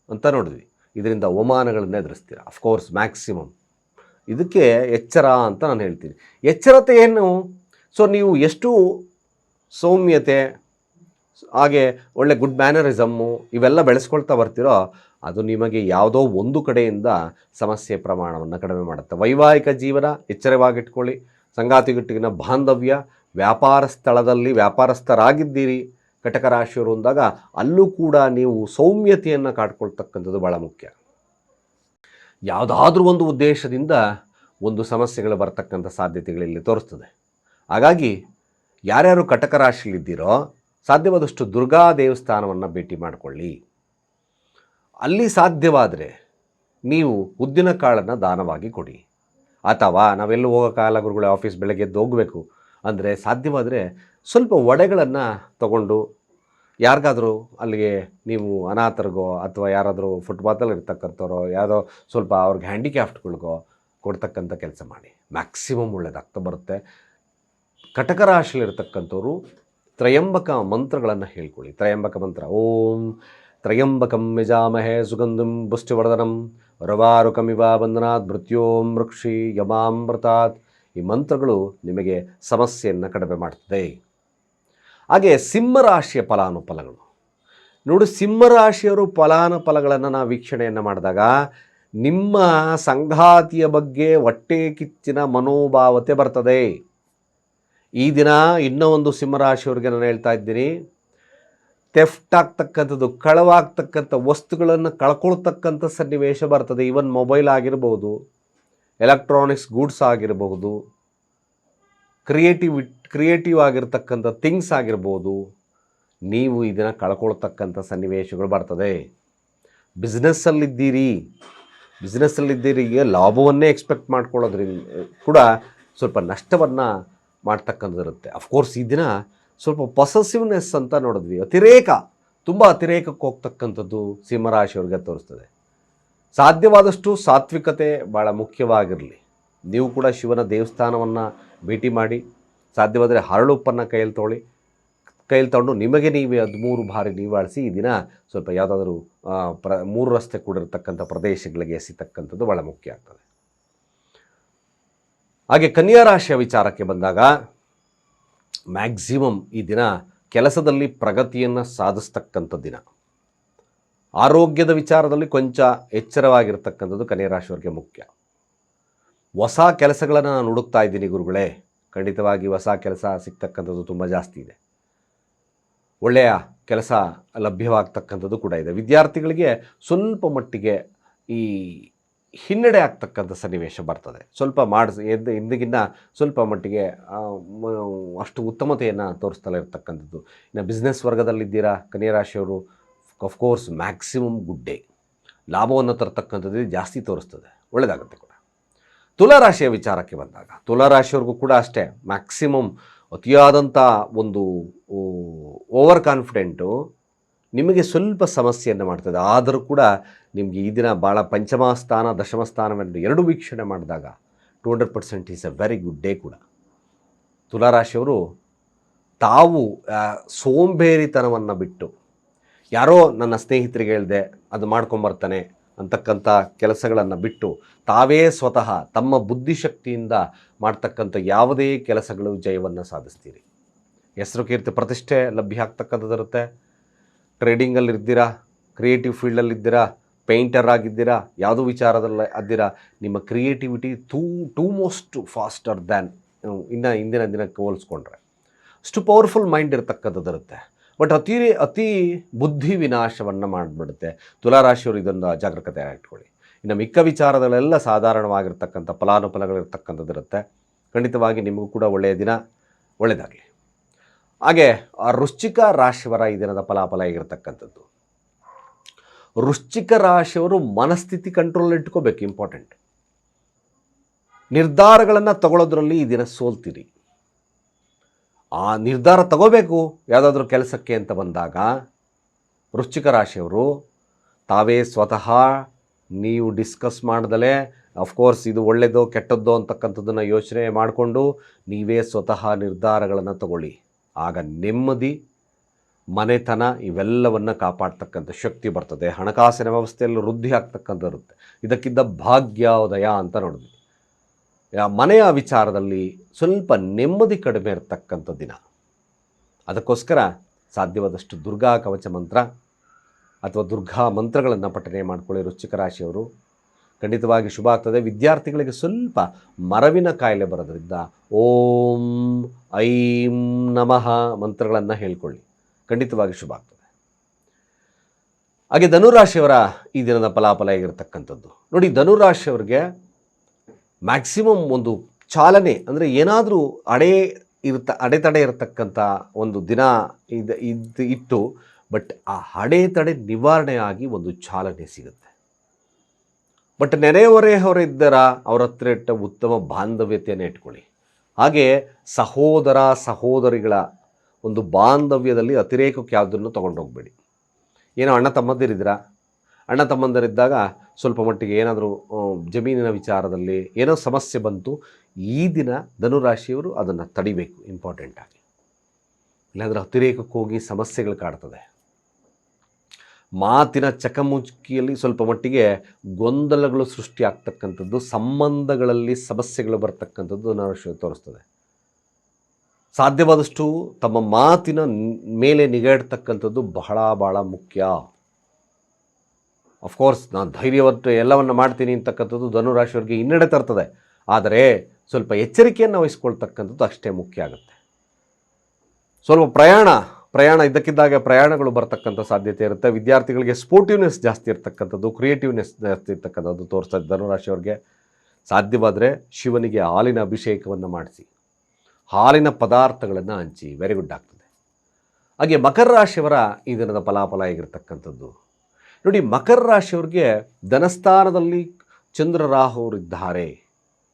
ಅಂತ ನೋಡಿದ್ವಿ. ಇದರಿಂದ ಅವಮಾನಗಳನ್ನು ಎದುರಿಸ್ತೀರ? ಅಫ್ಕೋರ್ಸ್ ಮ್ಯಾಕ್ಸಿಮಮ್ ಇದಕ್ಕೆ ಎಚ್ಚರ ಅಂತ ನಾನು ಹೇಳ್ತೀನಿ. ಎಚ್ಚರತೆ ಏನು? ಸೊ ನೀವು ಎಷ್ಟು ಸೌಮ್ಯತೆ ಹಾಗೆ ಒಳ್ಳೆ ಗುಡ್ ಮ್ಯಾನರಿಸಮ್ಮು ಇವೆಲ್ಲ ಬೆಳೆಸ್ಕೊಳ್ತಾ ಬರ್ತಿರೋ, ಅದು ನಿಮಗೆ ಯಾವುದೋ ಒಂದು ಕಡೆಯಿಂದ ಸಮಸ್ಯೆ ಪ್ರಮಾಣವನ್ನು ಕಡಿಮೆ ಮಾಡುತ್ತೆ. ವೈವಾಹಿಕ ಜೀವನ ಎಚ್ಚರವಾಗಿಟ್ಕೊಳ್ಳಿ. ಸಂಗಾತಿಗಿಟ್ಟಿಗಿನ ಬಾಂಧವ್ಯ, ವ್ಯಾಪಾರ ಸ್ಥಳದಲ್ಲಿ ವ್ಯಾಪಾರಸ್ಥರಾಗಿದ್ದೀರಿ. ಕಟಕ ರಾಶಿಯವರು ಅಂದಾಗ ಅಲ್ಲೂ ಕೂಡ ನೀವು ಸೌಮ್ಯತೆಯನ್ನು ಕಾಡ್ಕೊಳ್ತಕ್ಕಂಥದ್ದು ಭಾಳ ಮುಖ್ಯ. ಯಾವುದಾದ್ರೂ ಒಂದು ಉದ್ದೇಶದಿಂದ ಒಂದು ಸಮಸ್ಯೆಗಳು ಬರ್ತಕ್ಕಂಥ ಸಾಧ್ಯತೆಗಳಿಲ್ಲಿ ತೋರಿಸ್ತದೆ. ಹಾಗಾಗಿ ಯಾರ್ಯಾರು ಕಟಕ ರಾಶಿಯಲ್ಲಿದ್ದೀರೋ ಸಾಧ್ಯವಾದಷ್ಟು ದುರ್ಗಾ ದೇವಸ್ಥಾನವನ್ನು ಭೇಟಿ ಮಾಡಿಕೊಳ್ಳಿ. ಅಲ್ಲಿ ಸಾಧ್ಯವಾದರೆ ನೀವು ಉದ್ದಿನ ಕಾಳನ್ನು ದಾನವಾಗಿ ಕೊಡಿ. ಅಥವಾ ನಾವೆಲ್ಲೂ ಕಾಲ ಗುರುಗಳ ಆಫೀಸ್ ಬೆಳಗ್ಗೆ ಎದ್ದು ಹೋಗಬೇಕು. ಅಂದರೆ ಸಾಧ್ಯವಾದರೆ ಸ್ವಲ್ಪ ಒಡೆಗಳನ್ನು ತಗೊಂಡು ಯಾರಿಗಾದರೂ ಅಲ್ಲಿಗೆ ನೀವು ಅನಾಥರಿಗೋ ಅಥವಾ ಯಾರಾದರೂ ಫುಟ್ಪಾತಲ್ಲಿ ಇರ್ತಕ್ಕಂಥವ್ರೋ, ಯಾವುದೋ ಸ್ವಲ್ಪ ಅವ್ರಿಗೆ ಹ್ಯಾಂಡಿಕ್ಯಾಫ್ಟ್ಗಳಿಗೋ ಕೊಡ್ತಕ್ಕಂಥ ಕೆಲಸ ಮಾಡಿ. ಮ್ಯಾಕ್ಸಿಮಮ್ ಒಳ್ಳೆಯದಾಗ್ತಾ ಬರುತ್ತೆ. ಕಟಕ ರಾಶಿಯಲ್ಲಿರ್ತಕ್ಕಂಥವ್ರು ತ್ರಯಂಬಕ ಮಂತ್ರಗಳನ್ನು ಹೇಳ್ಕೊಳ್ಳಿ. ತ್ರಯಂಬಕ ಮಂತ್ರ. ಓಂ ತ್ರಯಂಬಕಂ ಯಜಾಮಹೆ ಸುಗಂಧಂ ಪುಷ್ಟಿವರ್ಧನಂ ರವಾರುಕಮಿವ ಬಂಧನಾತ್ ಮೃತ್ಯೋಂ ವೃಕ್ಷಿ ಯಮಾಮೃತಾತ್ ಈ ಮಂತ್ರಗಳು ನಿಮಗೆ ಸಮಸ್ಯೆಯನ್ನು ಕಡಿಮೆ ಮಾಡ್ತದೆ. ಹಾಗೆ ಸಿಂಹರಾಶಿಯ ಫಲಾನುಫಲಗಳು. ನೋಡಿ ಸಿಂಹರಾಶಿಯವರು ಫಲಾನುಫಲಗಳನ್ನು ನಾವು ವೀಕ್ಷಣೆಯನ್ನು ಮಾಡಿದಾಗ ನಿಮ್ಮ ಸಂಘಾತಿಯ ಬಗ್ಗೆ ಹೊಟ್ಟೆ ಕಿಚ್ಚಿನ ಮನೋಭಾವತೆ ಬರ್ತದೆ. ಈ ದಿನ ಇನ್ನೂ ಒಂದು ಸಿಂಹರಾಶಿಯವ್ರಿಗೆ ನಾನು ಹೇಳ್ತಾ ಇದ್ದೀನಿ ಥೆಫ್ಟ್ ಆಗ್ತಕ್ಕಂಥದ್ದು ಕಳವಾಗ್ತಕ್ಕಂಥ ವಸ್ತುಗಳನ್ನು ಕಳ್ಕೊಳ್ತಕ್ಕಂಥ ಸನ್ನಿವೇಶ ಬರ್ತದೆ. ಈವನ್ ಮೊಬೈಲ್ ಆಗಿರ್ಬೋದು ಎಲೆಕ್ಟ್ರಾನಿಕ್ಸ್ ಗೂಡ್ಸ್ ಆಗಿರಬಹುದು ಕ್ರಿಯೇಟಿವ್ ಕ್ರಿಯೇಟಿವ್ ಆಗಿರ್ತಕ್ಕಂಥ ಥಿಂಗ್ಸ್ ಆಗಿರ್ಬೋದು, ನೀವು ಇದನ್ನು ಕಳ್ಕೊಳ್ತಕ್ಕಂಥ ಸನ್ನಿವೇಶಗಳು ಬರ್ತದೆ. ಬಿಸ್ನೆಸ್ಸಲ್ಲಿದ್ದೀರಿ ಬಿಸ್ನೆಸ್ಸಲ್ಲಿದ್ದೀರಿ ಲಾಭವನ್ನೇ ಎಕ್ಸ್ಪೆಕ್ಟ್ ಮಾಡ್ಕೊಳ್ಳೋದ್ರಿಂದ ಕೂಡ ಸ್ವಲ್ಪ ನಷ್ಟವನ್ನು ಮಾಡ್ತಕ್ಕಂಥದ್ದಿರುತ್ತೆ ಅಫ್ಕೋರ್ಸ್ ಈ ದಿನ ಸ್ವಲ್ಪ ಪೊಸೆಸಿವ್ನೆಸ್ ಅಂತ ನೋಡಿದ್ವಿ. ಅತಿರೇಕ, ತುಂಬ ಅತಿರೇಕಕ್ಕೆ ಹೋಗ್ತಕ್ಕಂಥದ್ದು ಸಿಂಹರಾಶಿಯವ್ರಿಗೆ ತೋರಿಸ್ತದೆ. ಸಾಧ್ಯವಾದಷ್ಟು ಸಾತ್ವಿಕತೆ ಭಾಳ ಮುಖ್ಯವಾಗಿರಲಿ. ನೀವು ಕೂಡ ಶಿವನ ದೇವಸ್ಥಾನವನ್ನು ಭೇಟಿ ಮಾಡಿ, ಸಾಧ್ಯವಾದರೆ ಹರಳುಪ್ಪನ್ನು ಕೈಯಲ್ಲಿ ತೊಗೊಳ್ಳಿ ಕೈಯಲ್ಲಿ ತೊಗೊಂಡು ನಿಮಗೆ ನೀವೇ ಹದಿಮೂರು ಬಾರಿ ನೀವಾಳಿಸಿ ಈ ದಿನ ಸ್ವಲ್ಪ ಯಾವುದಾದ್ರೂ ಪ್ರ, ಮೂರು ರಸ್ತೆ ಕೂಡಿರತಕ್ಕಂಥ ಪ್ರದೇಶಗಳಿಗೆ ಎಸಿತಕ್ಕಂಥದ್ದು ಭಾಳ ಮುಖ್ಯ ಆಗ್ತದೆ. ಹಾಗೆ ಕನ್ಯಾ ರಾಶಿಯ ವಿಚಾರಕ್ಕೆ ಬಂದಾಗ ಮ್ಯಾಕ್ಸಿಮಮ್ ಈ ದಿನ ಕೆಲಸದಲ್ಲಿ ಪ್ರಗತಿಯನ್ನು ಸಾಧಿಸ್ತಕ್ಕಂಥ ದಿನ. ಆರೋಗ್ಯದ ವಿಚಾರದಲ್ಲಿ ಕೊಂಚ ಎಚ್ಚರವಾಗಿರ್ತಕ್ಕಂಥದ್ದು ಕನ್ಯಾ ರಾಶಿಯವರಿಗೆ ಮುಖ್ಯ. ಹೊಸ ಕೆಲಸಗಳನ್ನು ನಾನು ಹುಡುಕ್ತಾ ಇದ್ದೀನಿ ಗುರುಗಳೇ. ಖಂಡಿತವಾಗಿ ಹೊಸ ಕೆಲಸ ಸಿಗ್ತಕ್ಕಂಥದ್ದು ತುಂಬ ಜಾಸ್ತಿ ಇದೆ. ಒಳ್ಳೆಯ ಕೆಲಸ ಲಭ್ಯವಾಗ್ತಕ್ಕಂಥದ್ದು ಕೂಡ ಇದೆ. ವಿದ್ಯಾರ್ಥಿಗಳಿಗೆ ಸ್ವಲ್ಪ ಮಟ್ಟಿಗೆ ಈ ಹಿನ್ನಡೆ ಆಗ್ತಕ್ಕಂಥ ಸನ್ನಿವೇಶ ಬರ್ತದೆ. ಸ್ವಲ್ಪ ಮಾಡಿಸ್, ಎದ್ದು ಹಿಂದಿಗಿನ್ನ ಸ್ವಲ್ಪ ಮಟ್ಟಿಗೆ ಅಷ್ಟು ಉತ್ತಮತೆಯನ್ನು ತೋರಿಸ್ತಲೇ ಇರ್ತಕ್ಕಂಥದ್ದು. ಇನ್ನು ಬಿಸ್ನೆಸ್ ವರ್ಗದಲ್ಲಿದ್ದೀರಾ ಕನ್ಯಾ ರಾಶಿಯವರು ಅಫ್ಕೋರ್ಸ್ ಮ್ಯಾಕ್ಸಿಮಮ್ ಗುಡ್ ಡೇ ಲಾಭವನ್ನು ತರ್ತಕ್ಕಂಥದ್ದು ಜಾಸ್ತಿ ತೋರಿಸ್ತದೆ. ಒಳ್ಳೆಯದಾಗುತ್ತೆ ಕೂಡ. ತುಲಾರಾಶಿಯ ವಿಚಾರಕ್ಕೆ ಬಂದಾಗ ತುಲಾರಾಶಿಯವ್ರಿಗೂ ಕೂಡ ಅಷ್ಟೇ ಮ್ಯಾಕ್ಸಿಮಮ್ ಅತಿಯಾದಂಥ ಒಂದು ಓವರ್ ಕಾನ್ಫಿಡೆಂಟು ನಿಮಗೆ ಸ್ವಲ್ಪ ಸಮಸ್ಯೆಯನ್ನು ಮಾಡ್ತದೆ. ಆದರೂ ಕೂಡ ನಿಮಗೆ ಈ ದಿನ ಭಾಳ ಪಂಚಮ ಸ್ಥಾನ ದಶಮ ಸ್ಥಾನವೆಂದು ಎರಡು ವೀಕ್ಷಣೆ ಮಾಡಿದಾಗ two hundred percent is a very good day ಕೂಡ. ತುಲಾರಾಶಿಯವರು ತಾವು ಸೋಂಬೇರಿತನವನ್ನು ಬಿಟ್ಟು ಯಾರೋ ನನ್ನ ಸ್ನೇಹಿತರಿಗೆ ಹೇಳಿದೆ, ಅದು ಮಾಡ್ಕೊಂಬರ್ತಾನೆ ಅಂತಕ್ಕಂಥ ಕೆಲಸಗಳನ್ನು ಬಿಟ್ಟು ತಾವೇ ಸ್ವತಃ ತಮ್ಮ ಬುದ್ಧಿಶಕ್ತಿಯಿಂದ ಮಾಡ್ತಕ್ಕಂಥ ಯಾವುದೇ ಕೆಲಸಗಳು ಜಯವನ್ನು ಸಾಧಿಸ್ತೀರಿ. ಹೆಸರು ಕೀರ್ತಿ ಪ್ರತಿಷ್ಠೆ ಲಭ್ಯ ಆಗ್ತಕ್ಕಂಥದ್ದಿರುತ್ತೆ. ಟ್ರೇಡಿಂಗಲ್ಲಿ ಇರ್ತೀರಾ ಕ್ರಿಯೇಟಿವ್ ಫೀಲ್ಡಲ್ಲಿ ಇದ್ದೀರಾ? ಪೇಂಟರ್ ಆಗಿದ್ದೀರಾ? ಯಾವುದೋ ವಿಚಾರದಲ್ಲಿ ಅದ್ದೀರಾ? ನಿಮ್ಮ ಕ್ರಿಯೇಟಿವಿಟಿ ತೂ ಟೂ ಮೋಸ್ಟ್ ಫಾಸ್ಟರ್ ದ್ಯಾನ್ ಇನ್ನು ಇಂದಿನ ದಿನಕ್ಕೆ ಹೋಲಿಸ್ಕೊಂಡ್ರೆ. ಅಷ್ಟು ಪವರ್ಫುಲ್ ಮೈಂಡ್ ಇರತಕ್ಕಂಥದ್ದಿರುತ್ತೆ. ಬಟ್ ಅತಿ ಅತಿ ಬುದ್ಧಿ ವಿನಾಶವನ್ನು ಮಾಡಿಬಿಡುತ್ತೆ. ತುಲಾರಾಶಿಯವರು ಇದೊಂದು ಜಾಗರೂಕತೆ ಇಟ್ಕೊಳ್ಳಿ ಇನ್ನು ಮಿಕ್ಕ ವಿಚಾರದಲ್ಲೆಲ್ಲ ಸಾಧಾರಣವಾಗಿರ್ತಕ್ಕಂಥ ಫಲಾನುಫಲಗಳಿರ್ತಕ್ಕಂಥದ್ದಿರುತ್ತೆ ಖಂಡಿತವಾಗಿ ನಿಮಗೂ ಕೂಡ ಒಳ್ಳೆಯ ದಿನ ಒಳ್ಳೆಯದಾಗಲಿ ಹಾಗೆ ವೃಶ್ಚಿಕ ರಾಶಿಯವರ ಈ ದಿನದ ಫಲಾಫಲ ಆಗಿರತಕ್ಕಂಥದ್ದು ವೃಶ್ಚಿಕ ರಾಶಿಯವರು ಮನಸ್ಥಿತಿ ಕಂಟ್ರೋಲ್ ಇಟ್ಕೋಬೇಕು ಇಂಪಾರ್ಟೆಂಟ್ ನಿರ್ಧಾರಗಳನ್ನು ತಗೊಳ್ಳೋದ್ರಲ್ಲಿ ಈ ದಿನ ಸೋಲ್ತೀರಿ. ಆ ನಿರ್ಧಾರ ತಗೋಬೇಕು, ಯಾವುದಾದ್ರೂ ಕೆಲಸಕ್ಕೆ ಅಂತ ಬಂದಾಗ, ವೃಶ್ಚಿಕ ರಾಶಿಯವರು ತಾವೇ ಸ್ವತಃ ನೀವು ಡಿಸ್ಕಸ್ ಮಾಡ್ದಲೇ ಅಫ್ಕೋರ್ಸ್ ಇದು ಒಳ್ಳೆಯದೋ ಕೆಟ್ಟದ್ದೋ ಅಂತಕ್ಕಂಥದ್ದನ್ನು ಯೋಚನೆ ಮಾಡಿಕೊಂಡು, ನೀವೇ ಸ್ವತಃ ನಿರ್ಧಾರಗಳನ್ನು ತಗೊಳ್ಳಿ. ಆಗ ನೆಮ್ಮದಿ, ಮನೆತನ ಇವೆಲ್ಲವನ್ನು ಕಾಪಾಡ್ತಕ್ಕಂಥ ಶಕ್ತಿ ಬರ್ತದೆ. ಹಣಕಾಸಿನ ವ್ಯವಸ್ಥೆಯಲ್ಲಿ ವೃದ್ಧಿ ಆಗ್ತಕ್ಕಂಥ ಇರುತ್ತೆ. ಇದಕ್ಕಿದ್ದ ಭಾಗ್ಯೋದಯ ಅಂತ ನೋಡಿದ್ವಿ. ಮನೆಯ ವಿಚಾರದಲ್ಲಿ ಸ್ವಲ್ಪ ನೆಮ್ಮದಿ ಕಡಿಮೆ ಇರತಕ್ಕಂಥ ದಿನ. ಅದಕ್ಕೋಸ್ಕರ ಸಾಧ್ಯವಾದಷ್ಟು ದುರ್ಗಾ ಕವಚ ಮಂತ್ರ ಅಥವಾ ದುರ್ಗಾ ಮಂತ್ರಗಳನ್ನು ಪಠನೆ ಮಾಡಿಕೊಳ್ಳಿ. ವೃಶ್ಚಿಕ ರಾಶಿಯವರು ಖಂಡಿತವಾಗಿ ಶುಭ ಆಗ್ತದೆ. ವಿದ್ಯಾರ್ಥಿಗಳಿಗೆ ಸ್ವಲ್ಪ ಮರವಿನ ಕಾಯಿಲೆ ಬರೋದ್ರಿಂದ ಓಂ, ಐಂ ನಮಃ ಮಂತ್ರಗಳನ್ನು ಹೇಳ್ಕೊಳ್ಳಿ. ಖಂಡಿತವಾಗಿ ಶುಭ ಆಗ್ತದೆ. ಹಾಗೆ ಧನುರಾಶಿಯವರ ಈ ದಿನದ ಫಲಾಫಲ ಆಗಿರತಕ್ಕಂಥದ್ದು ನೋಡಿ, ಧನುರಾಶಿಯವರಿಗೆ ಮ್ಯಾಕ್ಸಿಮಮ್ ಒಂದು ಚಾಲನೆ ಅಂದರೆ ಏನಾದರೂ ಅಡೆ ಇರ್ತ, ಅಡೆತಡೆ ಇರತಕ್ಕಂಥ ಒಂದು ದಿನ ಇದು ಇದು ಇತ್ತು, ಬಟ್ ಆ ಅಡೆತಡೆ ನಿವಾರಣೆ ಆಗಿ ಒಂದು ಚಾಲನೆ ಸಿಗುತ್ತೆ. ಬಟ್ ನೆರೆಯವರೇವರಿದ್ದರ ಅವರ ಹತ್ರ ಇಟ್ಟ ಉತ್ತಮ ಬಾಂಧವ್ಯತೆಯನ್ನು ಇಟ್ಕೊಳ್ಳಿ. ಹಾಗೆ ಸಹೋದರ ಸಹೋದರಿಗಳ ಒಂದು ಬಾಂಧವ್ಯದಲ್ಲಿ ಅತಿರೇಕಕ್ಕೆ ಯಾವುದನ್ನು ತೊಗೊಂಡೋಗ್ಬೇಡಿ. ಏನೋ ಅಣ್ಣ ತಮ್ಮಂದಿರಿದ್ದೀರಾ? ಅಣ್ಣ ತಮ್ಮಂದಿರಿದ್ದಾಗ ಸ್ವಲ್ಪ ಮಟ್ಟಿಗೆ ಏನಾದರೂ ಜಮೀನಿನ ವಿಚಾರದಲ್ಲಿ ಏನೋ ಸಮಸ್ಯೆ ಬಂತು, ಈ ದಿನ ಧನುರಾಶಿಯವರು ಅದನ್ನು ತಡಿಬೇಕು ಇಂಪಾರ್ಟೆಂಟಾಗಿ ಇಲ್ಲಾಂದರೆ ಅತಿರೇಕಕ್ಕೆ ಹೋಗಿ ಸಮಸ್ಯೆಗಳು ಕಾಡ್ತದೆ. ಮಾತಿನ ಚಕಮುಚುಕಿಯಲ್ಲಿ ಸ್ವಲ್ಪ ಮಟ್ಟಿಗೆ ಗೊಂದಲಗಳು ಸೃಷ್ಟಿಯಾಗ್ತಕ್ಕಂಥದ್ದು, ಸಂಬಂಧಗಳಲ್ಲಿ ಸಮಸ್ಯೆಗಳು ಬರ್ತಕ್ಕಂಥದ್ದು ಅನಾವಶ್ಯ ತೋರಿಸ್ತದೆ. ಸಾಧ್ಯವಾದಷ್ಟು ತಮ್ಮ ಮಾತಿನ ಮೇಲೆ ನಿಗಾ ಇಡ್ತಕ್ಕಂಥದ್ದು ಬಹಳ ಬಹಳ ಮುಖ್ಯ. ಅಫ್ಕೋರ್ಸ್ ನಾನು ಧೈರ್ಯವಂತ ಎಲ್ಲವನ್ನು ಮಾಡ್ತೀನಿ ಅಂತಕ್ಕಂಥದ್ದು ಧನುರಾಶಿಯವರಿಗೆ ಹಿನ್ನಡೆ ತರ್ತದೆ. ಆದರೆ ಸ್ವಲ್ಪ ಎಚ್ಚರಿಕೆಯನ್ನು ವಹಿಸ್ಕೊಳ್ತಕ್ಕಂಥದ್ದು ಅಷ್ಟೇ ಮುಖ್ಯ ಆಗುತ್ತೆ. ಸ್ವಲ್ಪ ಪ್ರಯಾಣ ಪ್ರಯಾಣ ಇದ್ದಕ್ಕಿದ್ದಾಗ ಪ್ರಯಾಣಗಳು ಬರ್ತಕ್ಕಂಥ ಸಾಧ್ಯತೆ ಇರುತ್ತೆ. ವಿದ್ಯಾರ್ಥಿಗಳಿಗೆ ಸ್ಪೋರ್ಟಿವ್ನೆಸ್ ಜಾಸ್ತಿ ಇರ್ತಕ್ಕಂಥದ್ದು ಕ್ರಿಯೇಟಿವ್ನೆಸ್ ಜಾಸ್ತಿ ಇರ್ತಕ್ಕಂಥದ್ದು ತೋರಿಸ್ತಾ ಧನುರಾಶಿಯವ್ರಿಗೆ ಸಾಧ್ಯವಾದರೆ ಶಿವನಿಗೆ ಹಾಲಿನ ಅಭಿಷೇಕವನ್ನು ಮಾಡಿಸಿ. ಹಾಲಿನ ಪದಾರ್ಥಗಳನ್ನು ಹಂಚಿ. ವೆರಿ ಗುಡ್ ಆಗ್ತದೆ. ಹಾಗೆ ಮಕರ ರಾಶಿಯವರ ಈ ದಿನದ ಫಲಾಫಲ ಹೇಗಿರ್ತಕ್ಕಂಥದ್ದು? ನೋಡಿ ಮಕರ ರಾಶಿಯವ್ರಿಗೆ ಧನಸ್ಥಾನದಲ್ಲಿ ಚಂದ್ರ ರಾಹುವರಿದ್ದಾರೆ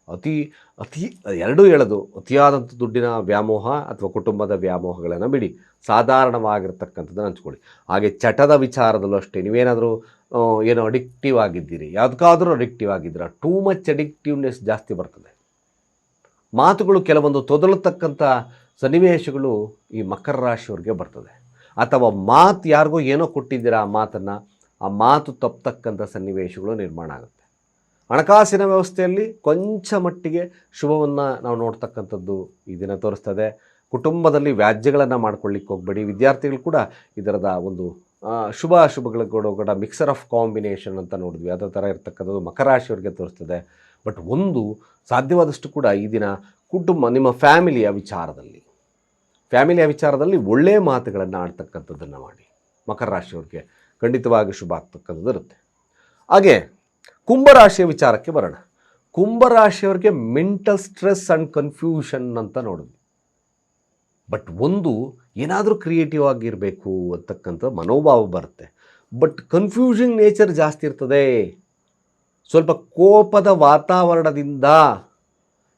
ಅತಿ ಅತಿ, ಎರಡೂ ಹೇಳೋದು. ಅತಿಯಾದಂಥ ದುಡ್ಡಿನ ವ್ಯಾಮೋಹ ಅಥವಾ ಕುಟುಂಬದ ವ್ಯಾಮೋಹಗಳನ್ನು ಬಿಡಿ. ಸಾಧಾರಣವಾಗಿರ್ತಕ್ಕಂಥದ್ದನ್ನು ಹಂಚ್ಕೊಳ್ಳಿ. ಹಾಗೆ ಚಟದ ವಿಚಾರದಲ್ಲೂ ಅಷ್ಟೇ. ನೀವೇನಾದರೂ ಏನೋ ಅಡಿಕ್ಟಿವ್ ಆಗಿದ್ದೀರಿ. ಯಾವುದಕ್ಕಾದರೂ ಅಡಿಕ್ಟಿವ್ ಆಗಿದ್ದೀರಾ. ಟೂ ಮಚ್ ಅಡಿಕ್ಟಿವ್ನೆಸ್ ಜಾಸ್ತಿ ಬರ್ತದೆ. ಮಾತುಗಳು ಕೆಲವೊಂದು ತೊದಲತಕ್ಕಂಥ ಸನ್ನಿವೇಶಗಳು ಈ ಮಕರ ರಾಶಿಯವ್ರಿಗೆ ಬರ್ತದೆ. ಅಥವಾ ಮಾತು ಯಾರಿಗೋ ಏನೋ ಕೊಟ್ಟಿದ್ದೀರಾ ಆ ಮಾತನ್ನು. ಆ ಮಾತು ತಪ್ಪತಕ್ಕಂಥ ಸನ್ನಿವೇಶಗಳು ನಿರ್ಮಾಣ ಆಗುತ್ತೆ. ಹಣಕಾಸಿನ ವ್ಯವಸ್ಥೆಯಲ್ಲಿ ಕೊಂಚ ಮಟ್ಟಿಗೆ ಶುಭವನ್ನು ನಾವು ನೋಡ್ತಕ್ಕಂಥದ್ದು ಈ ದಿನ ತೋರಿಸ್ತದೆ. ಕುಟುಂಬದಲ್ಲಿ ವ್ಯಾಜ್ಯಗಳನ್ನು ಮಾಡ್ಕೊಳ್ಳಿಕ್ಕೆ ಹೋಗಬೇಡಿ. ವಿದ್ಯಾರ್ಥಿಗಳು ಕೂಡ ಇದರದ ಒಂದು ಶುಭ ಅಶುಭಗಳ ಕೂಡ ಕೂಡ ಮಿಕ್ಸರ್ ಆಫ್ ಕಾಂಬಿನೇಷನ್ ಅಂತ ನೋಡಿದ್ವಿ. ಅದೇ ಥರ ಇರ್ತಕ್ಕಂಥದ್ದು ಮಕರ ರಾಶಿಯವರಿಗೆ ತೋರಿಸ್ತದೆ. ಬಟ್ ಒಂದು ಸಾಧ್ಯವಾದಷ್ಟು ಕೂಡ ಈ ದಿನ ಕುಟುಂಬ, ನಿಮ್ಮ ಫ್ಯಾಮಿಲಿಯ ವಿಚಾರದಲ್ಲಿ ಫ್ಯಾಮಿಲಿಯ ವಿಚಾರದಲ್ಲಿ ಒಳ್ಳೆಯ ಮಾತುಗಳನ್ನು ಆಡ್ತಕ್ಕಂಥದ್ದನ್ನು ಮಾಡಿ. ಮಕರ ರಾಶಿಯವ್ರಿಗೆ ಖಂಡಿತವಾಗಿ ಶುಭ ಆಗ್ತಕ್ಕಂಥದ್ದು ಇರುತ್ತೆ. ಹಾಗೆ ಕುಂಭರಾಶಿಯ ವಿಚಾರಕ್ಕೆ ಬರೋಣ. ಕುಂಭರಾಶಿಯವರಿಗೆ ಮೆಂಟಲ್ ಸ್ಟ್ರೆಸ್ ಆ್ಯಂಡ್ ಕನ್ಫ್ಯೂಷನ್ ಅಂತ ನೋಡಿದ್ವಿ ಬಟ್ ಒಂದು, ಏನಾದರೂ ಕ್ರಿಯೇಟಿವ್ ಆಗಿರಬೇಕು ಅಂತಕ್ಕಂಥ ಮನೋಭಾವ ಬರುತ್ತೆ. ಬಟ್ ಕನ್ಫ್ಯೂಷನ್ ನೇಚರ್ ಜಾಸ್ತಿ ಇರ್ತದೆ. ಸ್ವಲ್ಪ ಕೋಪದ ವಾತಾವರಣದಿಂದ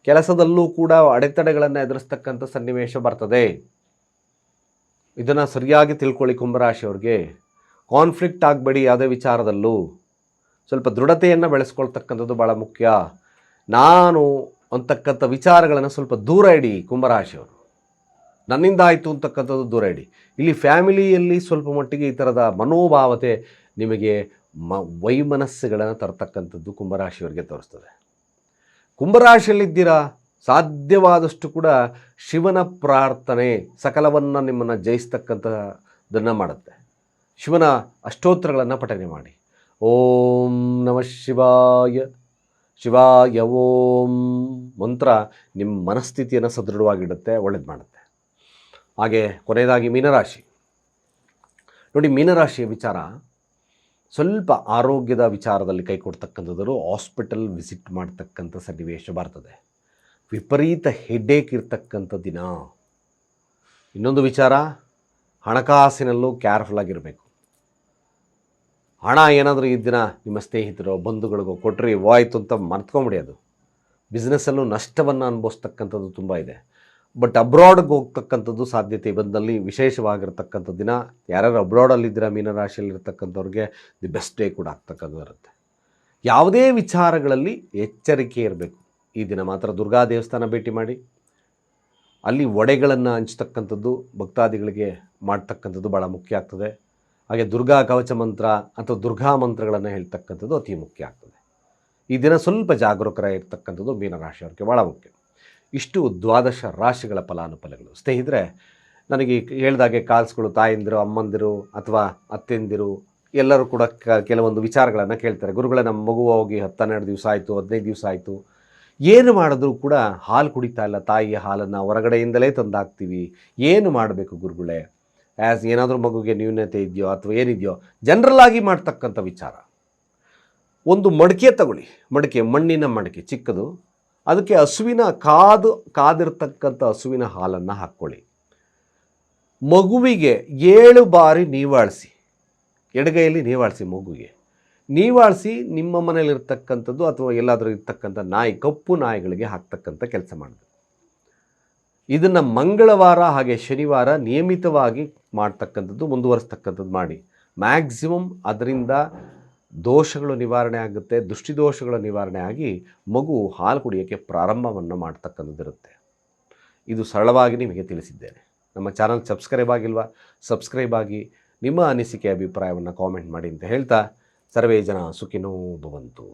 ಕೆಲಸದಲ್ಲೂ ಕೂಡ ಅಡೆತಡೆಗಳನ್ನು ಎದುರಿಸ್ತಕ್ಕಂಥ ಸನ್ನಿವೇಶ ಬರ್ತದೆ. ಇದನ್ನು ಸರಿಯಾಗಿ ತಿಳ್ಕೊಳ್ಳಿ ಕುಂಭರಾಶಿಯವ್ರಿಗೆ. ಕಾನ್ಫ್ಲಿಕ್ಟ್ ಆಗಬೇಡಿ ಯಾವುದೇ ವಿಚಾರದಲ್ಲೂ. ಸ್ವಲ್ಪ ದೃಢತೆಯನ್ನು ಬೆಳೆಸ್ಕೊಳ್ತಕ್ಕಂಥದ್ದು ಭಾಳ ಮುಖ್ಯ. ನಾನು ಅಂತಕ್ಕಂಥ ವಿಚಾರಗಳನ್ನು ಸ್ವಲ್ಪ ದೂರ ಇಡಿ ಕುಂಭರಾಶಿಯವರು. ನನ್ನಿಂದ ಆಯಿತು ಅಂತಕ್ಕಂಥದ್ದು ದೂರ ಇಡಿ. ಇಲ್ಲಿ ಫ್ಯಾಮಿಲಿಯಲ್ಲಿ ಸ್ವಲ್ಪ ಮಟ್ಟಿಗೆ ಈ ಥರದ ಮನೋಭಾವತೆ ನಿಮಗೆ ಮ, ವೈಮನಸ್ಸುಗಳನ್ನು ತರ್ತಕ್ಕಂಥದ್ದು ಕುಂಭರಾಶಿಯವರಿಗೆ ತೋರಿಸ್ತದೆ. ಕುಂಭರಾಶಿಯಲ್ಲಿದ್ದೀರಾ? ಸಾಧ್ಯವಾದಷ್ಟು ಕೂಡ ಶಿವನ ಪ್ರಾರ್ಥನೆ ಸಕಲವನ್ನು ನಿಮ್ಮನ್ನು ಜಯಿಸ್ತಕ್ಕಂಥದ್ದನ್ನು ಮಾಡುತ್ತೆ. ಶಿವನ ಅಷ್ಟೋತ್ತರಗಳನ್ನು ಪಠನೆ ಮಾಡಿ. ಓಂ ನಮಃ ಶಿವಾಯ. ಶಿವಾಯ ಓಂ. ಮಂತ್ರ ನಿಮ್ಮ ಮನಸ್ಥಿತಿಯನ್ನು ಸದೃಢವಾಗಿಡುತ್ತೆ, ಒಳ್ಳೇದು ಮಾಡುತ್ತೆ. ಹಾಗೆ ಕೊನೆಯದಾಗಿ ಮೀನರಾಶಿ. ನೋಡಿ, ಮೀನರಾಶಿಯ ವಿಚಾರ ಸ್ವಲ್ಪ ಆರೋಗ್ಯದ ವಿಚಾರದಲ್ಲಿ ಕೈ ಕೊಡ್ತಕ್ಕಂಥದ್ದು ಹಾಸ್ಪಿಟಲ್ ವಿಸಿಟ್ ಮಾಡ್ತಕ್ಕಂಥ ಸನ್ನಿವೇಶ ಬರ್ತದೆ. ವಿಪರೀತ ಹೆಡ್ಡೇಕ್ ಇರ್ತಕ್ಕಂಥ ದಿನ. ಇನ್ನೊಂದು ವಿಚಾರ, ಹಣಕಾಸಿನಲ್ಲೂ ಕೇರ್ಫುಲ್ ಆಗಿರಬೇಕು. ಹಣ ಏನಾದರೂ ಈ ದಿನ ನಿಮ್ಮ ಸ್ನೇಹಿತರು, ಬಂಧುಗಳಿಗೋ ಕೊಟ್ಟರೆ ವಾಯ್ತು ಅಂತ ಮರ್ತ್ಕೊಂಬಿಡಿ ಅದು. ಬಿಸ್ನೆಸ್ಸಲ್ಲೂ ನಷ್ಟವನ್ನು ಅನುಭವಿಸ್ತಕ್ಕಂಥದ್ದು ತುಂಬ ಇದೆ. ಬಟ್ ಅಬ್ರಾಡ್ಗೆ ಹೋಗ್ತಕ್ಕಂಥದ್ದು ಸಾಧ್ಯತೆ ಬಂದಲ್ಲಿ ವಿಶೇಷವಾಗಿರ್ತಕ್ಕಂಥ ದಿನ, ಯಾರ್ಯಾರು ಅಬ್ರಾಡಲ್ಲಿದ್ದೀರಾ ಮೀನರಾಶಿಯಲ್ಲಿರ್ತಕ್ಕಂಥವ್ರಿಗೆ ದಿ ಬೆಸ್ಟ್ ಡೇ ಕೂಡ ಆಗ್ತಕ್ಕಂಥದ್ದು ಇರುತ್ತೆ. ಯಾವುದೇ ವಿಚಾರಗಳಲ್ಲಿ ಎಚ್ಚರಿಕೆ ಇರಬೇಕು. ಈ ದಿನ ಮಾತ್ರ ದುರ್ಗಾ ದೇವಸ್ಥಾನ ಭೇಟಿ ಮಾಡಿ. ಅಲ್ಲಿ ಒಡೆಗಳನ್ನು ಹಂಚ್ತಕ್ಕಂಥದ್ದು ಭಕ್ತಾದಿಗಳಿಗೆ ಮಾಡ್ತಕ್ಕಂಥದ್ದು ಭಾಳ ಮುಖ್ಯ ಆಗ್ತದೆ. ಹಾಗೆ ದುರ್ಗಾ ಕವಚ ಮಂತ್ರ ಅಥವಾ ದುರ್ಗಾ ಮಂತ್ರಗಳನ್ನು ಹೇಳ್ತಕ್ಕಂಥದ್ದು ಅತಿ ಮುಖ್ಯ ಆಗ್ತದೆ. ಈ ದಿನ ಸ್ವಲ್ಪ ಜಾಗರೂಕರಾಗಿರ್ತಕ್ಕಂಥದ್ದು ಮೀನರಾಶಿಯವ್ರಿಗೆ ಭಾಳ ಮುಖ್ಯ. ಇಷ್ಟು ದ್ವಾದಶ ರಾಶಿಗಳ ಫಲಾನುಫಲಗಳು. ಸ್ನೇಹಿತರೆ, ನನಗೆ ಹೇಳಿದಾಗೆ ಕಾಲ್ಸ್ಗಳು ತಾಯಂದಿರು, ಅಮ್ಮಂದಿರು ಅಥವಾ ಅತ್ತೆಂದಿರು ಎಲ್ಲರೂ ಕೂಡ ಕೆಲವೊಂದು ವಿಚಾರಗಳನ್ನು ಕೇಳ್ತಾರೆ. ಗುರುಗಳ, ನಮ್ಮ ಮಗು ಹೋಗಿ ಹತ್ತನ್ನೆರಡು ದಿವಸ ಆಯಿತು, ಹದಿನೈದು ದಿವಸ ಆಯಿತು. ಏನು ಮಾಡಿದ್ರೂ ಕೂಡ ಹಾಲು ಕುಡಿತಾ ಇಲ್ಲ. ತಾಯಿಯ ಹಾಲನ್ನು ಹೊರಗಡೆಯಿಂದಲೇ ತಂದಾಕ್ತೀವಿ. ಏನು ಮಾಡಬೇಕು ಗುರುಗಳೇ? ಆ್ಯಸ್ ಏನಾದರೂ ಮಗುಗೆ ನ್ಯೂನತೆ ಇದೆಯೋ ಅಥವಾ ಏನಿದೆಯೋ ಜನರಲ್ ಆಗಿ ಮಾಡ್ತಕ್ಕಂಥ ವಿಚಾರ. ಒಂದು ಮಡಿಕೆ ತಗೊಳ್ಳಿ. ಮಡಿಕೆ, ಮಣ್ಣಿನ ಮಡಿಕೆ ಚಿಕ್ಕದು. ಅದಕ್ಕೆ ಹಸುವಿನ ಕಾದು, ಕಾದಿರ್ತಕ್ಕಂಥ ಹಸುವಿನ ಹಾಲನ್ನು ಹಾಕ್ಕೊಳ್ಳಿ. ಮಗುವಿಗೆ ಏಳು ಬಾರಿ ನೀವಾಳಿಸಿ. ಎಡಗೈಯಲ್ಲಿ ನೀವಾಳಿಸಿ ಮಗುವಿಗೆ ನೀವಾಳಿಸಿ ನಿಮ್ಮ ಮನೆಯಲ್ಲಿರ್ತಕ್ಕಂಥದ್ದು ಅಥವಾ ಎಲ್ಲಾದರೂ ಇರ್ತಕ್ಕಂಥ ನಾಯಿ, ಕಪ್ಪು ನಾಯಿಗಳಿಗೆ ಹಾಕ್ತಕ್ಕಂಥ ಕೆಲಸ ಮಾಡಬೇಕು ಇದನ್ನು ಮಂಗಳವಾರ ಹಾಗೆ ಶನಿವಾರ ನಿಯಮಿತವಾಗಿ ಮಾಡ್ತಕ್ಕಂಥದ್ದು, ಮುಂದುವರಿಸ್ತಕ್ಕಂಥದ್ದು ಮಾಡಿ. ಮ್ಯಾಕ್ಸಿಮಮ್ ಅದರಿಂದ ದೋಷಗಳು ನಿವಾರಣೆ ಆಗುತ್ತೆ, ದೃಷ್ಟಿದೋಷಗಳ ನಿವಾರಣೆ ಆಗಿ ಮಗು ಹಾಲು ಕುಡಿಯೋಕ್ಕೆ ಪ್ರಾರಂಭವನ್ನು ಮಾಡ್ತಕ್ಕಂಥದ್ದಿರುತ್ತೆ. ಇದು ಸರಳವಾಗಿ ನಿಮಗೆ ತಿಳಿಸಿದ್ದೇನೆ. ನಮ್ಮ ಚಾನಲ್ ಸಬ್ಸ್ಕ್ರೈಬ್ ಆಗಿಲ್ವಾ, ಸಬ್ಸ್ಕ್ರೈಬ್ ಆಗಿ ನಿಮ್ಮ ಅನಿಸಿಕೆ, ಅಭಿಪ್ರಾಯವನ್ನು ಕಾಮೆಂಟ್ ಮಾಡಿ ಅಂತ ಹೇಳ್ತಾ, ಸರ್ವೇ ಜನ ಸುಖಿನೋ ಭವಂತು.